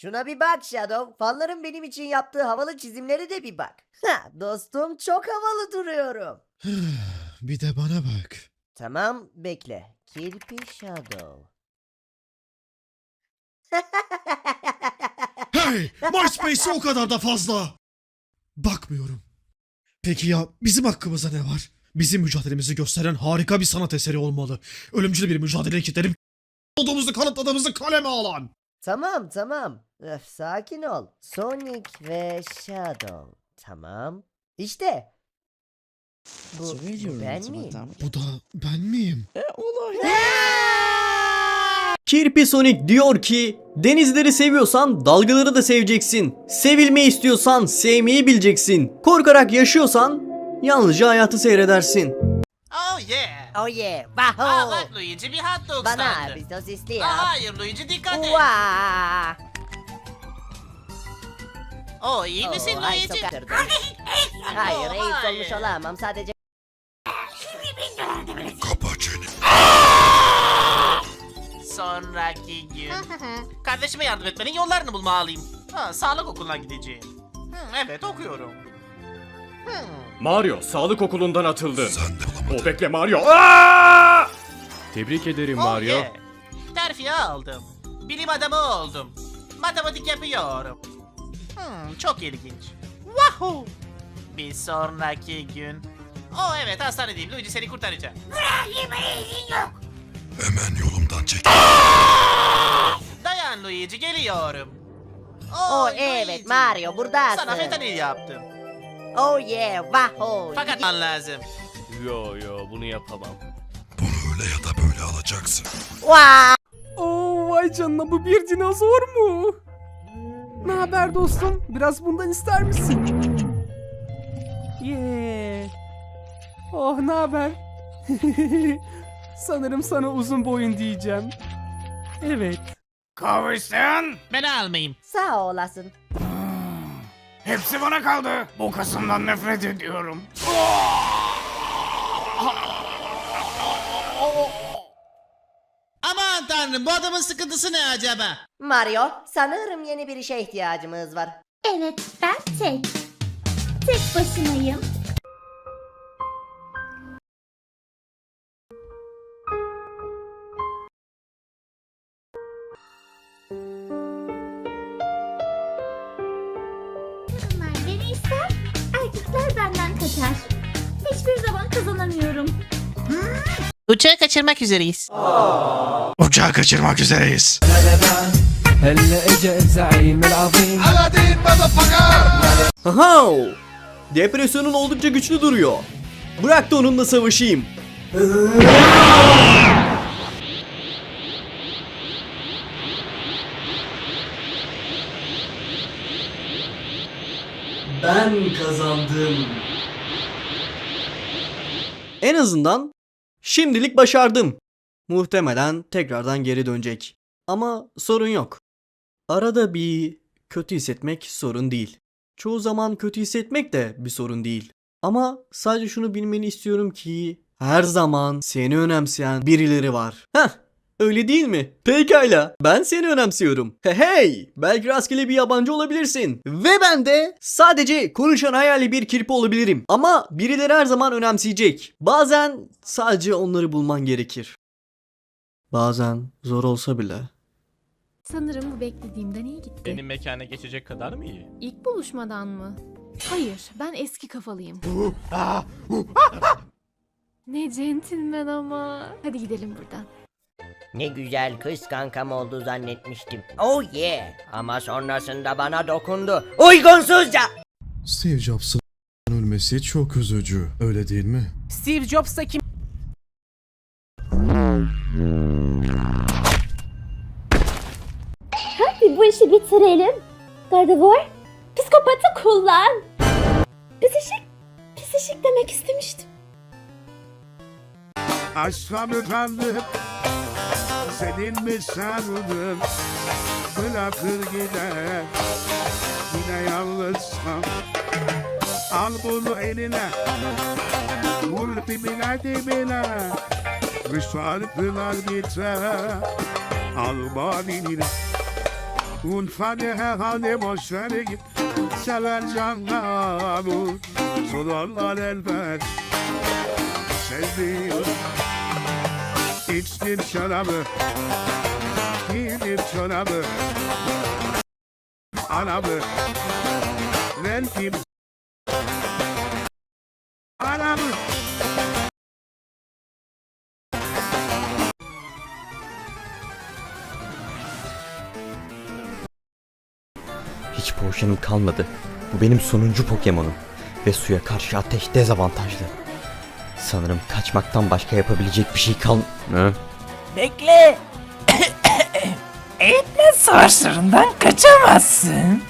Şuna bir bak Shadow. Fanların benim için yaptığı havalı çizimleri de bir bak. Ha, dostum çok havalı duruyorum. bir de bana bak. Tamam bekle. Kirpi Shadow. Hey! MySpace'e o kadar da fazla. Bakmıyorum. Peki ya bizim hakkımızda ne var? Bizim mücadelemizi gösteren harika bir sanat eseri olmalı. Ölümcül bir mücadele kitlerim olduğumuzu kanıtladığımızı kaleme alan. tamam tamam. Öf, sakin ol. Sonic ve Shadow. Tamam. İşte. Bu, bu ben miyim? Bu da ben miyim? Kirpi Sonic diyor ki denizleri seviyorsan dalgaları da seveceksin. Sevilmeyi istiyorsan sevmeyi bileceksin. Korkarak yaşıyorsan yalnızca hayatı seyredersin. Oh yeah. Oh yeah. Aa Wow. bak Luigi bir hot dog Bana standı. bir sosisli Aa, yap. hayır Luigi dikkat et. Oh iyi misin Oo, ay. Hayır, Oh, AIDS hayır. olmuş olamam. Sadece Kapa çeneni. Sonraki gün. Kardeşime yardım etmenin yollarını bulmalıyım. Ha, sağlık okuluna gideceğim. Hı, evet okuyorum. Mario sağlık okulundan atıldı. Sen de. O bekle Mario. Aa! Tebrik ederim Oh Mario. yeah. Terfi aldım. Bilim adamı oldum. Matematik yapıyorum. Hmm, çok ilginç. Wahoo! Bir sonraki gün. Oh evet hastanedeyim. Luigi seni kurtaracak. Hemen yolumdan çek. Dayan Luigi geliyorum. Oh, Oy, evet, Luigi. Mario, buradasın. Sana fentanil yaptım. Oh yeah. Wow. Fakat man lazım. Yo yo bunu yapamam. Bunu öyle ya da böyle alacaksın. Wow. Oo vay canına bu bir dinozor mu? Ne haber dostum? Biraz bundan ister misin? Yeah. Oh ne haber? Sanırım sana uzun boyun diyeceğim. Evet. Kavuştun. Beni almayayım. Sağ olasın. Hepsi bana kaldı. Bu kasımdan nefret ediyorum. tanrım bu adamın sıkıntısı ne acaba? Mario, sanırım yeni bir işe ihtiyacımız var. Evet, ben tek. Tek başımayım. Kadınlar beni ister, erkekler benden kaçar. Hiçbir zaman kazanamıyorum. Uçağı kaçırmak üzereyiz. Uçağı kaçırmak üzereyiz. هلا اجا الزعيم العظيم Aha! Depresyonun oldukça güçlü duruyor. Bırak da onunla savaşayım. Ben kazandım. En azından şimdilik başardım. Muhtemelen tekrardan geri dönecek. Ama sorun yok. Arada bir kötü hissetmek sorun değil. Çoğu zaman kötü hissetmek de bir sorun değil. Ama sadece şunu bilmeni istiyorum ki her zaman seni önemseyen birileri var. Heh, öyle değil mi? Pekala, ben seni önemsiyorum. Hey hey, belki rastgele bir yabancı olabilirsin. Ve ben de sadece konuşan hayali bir kirpi olabilirim. Ama birileri her zaman önemseyecek. Bazen sadece onları bulman gerekir. Bazen zor olsa bile. Sanırım bu beklediğimden iyi gitti. Benim mekana geçecek kadar mı iyi? İlk buluşmadan mı? Hayır, ben eski kafalıyım. ne centilmen ama. Hadi gidelim buradan. Ne güzel kız kankam oldu zannetmiştim. Oh yeah. Ama sonrasında bana dokundu. Uygunsuzca. Steve Jobs'ın ölmesi çok üzücü. Öyle değil mi? Steve Jobs da kim? Hadi bu işi bitirelim. Gardevoir, psikopatı kullan. Pisişik, pisişik demek istemiştim. Aşkım efendim. Senin mi sarıldım? Bırakır gider. Yine yalnızsam. Al bunu eline. Vur dibine. Bu şarkılar biter. Al balini. Unfane hane boş ver git Sever canla bu Sorarlar elbet Sevdiğim İçtim şarabı Giydim çorabı Arabı Verdim Arabı Hiç potion'um kalmadı. Bu benim sonuncu Pokemon'um. Ve suya karşı ateş dezavantajlı. Sanırım kaçmaktan başka yapabilecek bir şey kal... Ne? Bekle. Eğitmen savaşlarından kaçamazsın.